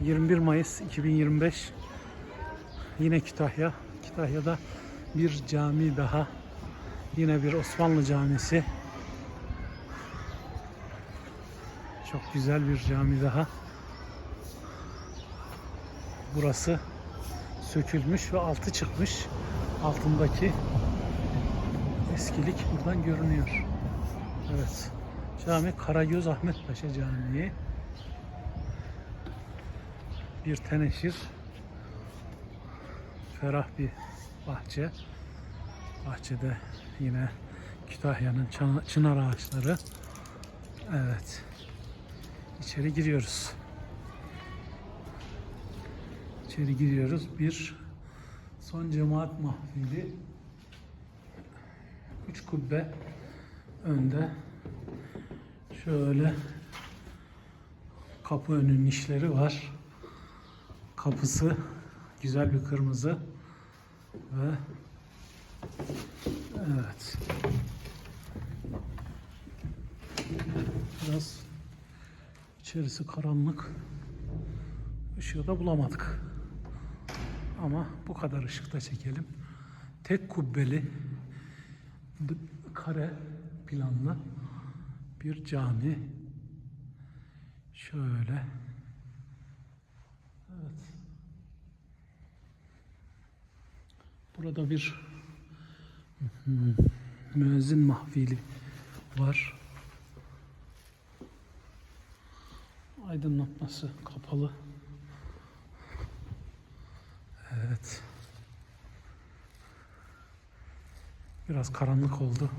21 Mayıs 2025 yine Kütahya. Kütahya'da bir cami daha. Yine bir Osmanlı camisi. Çok güzel bir cami daha. Burası sökülmüş ve altı çıkmış. Altındaki eskilik buradan görünüyor. Evet. Cami Karagöz Ahmet Paşa Camii. Bir teneşir. Ferah bir bahçe. Bahçede yine Kütahya'nın çınar ağaçları. Evet. İçeri giriyoruz. İçeri giriyoruz. Bir son cemaat mahfili. Üç kubbe önde. Şöyle kapı önü nişleri var. Kapısı güzel bir kırmızı ve evet. Biraz içerisi karanlık ışığı da bulamadık. Ama bu kadar ışıkta çekelim. Tek kubbeli kare planlı bir cami. Şöyle burada bir müezzin mahfili var. Aydınlatması kapalı. Evet. Biraz karanlık oldu.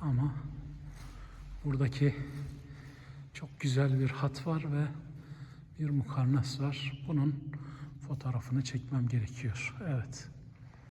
Ama buradaki çok güzel bir hat var ve bir mukarnas var. Bunun fotoğrafını çekmem gerekiyor. Evet.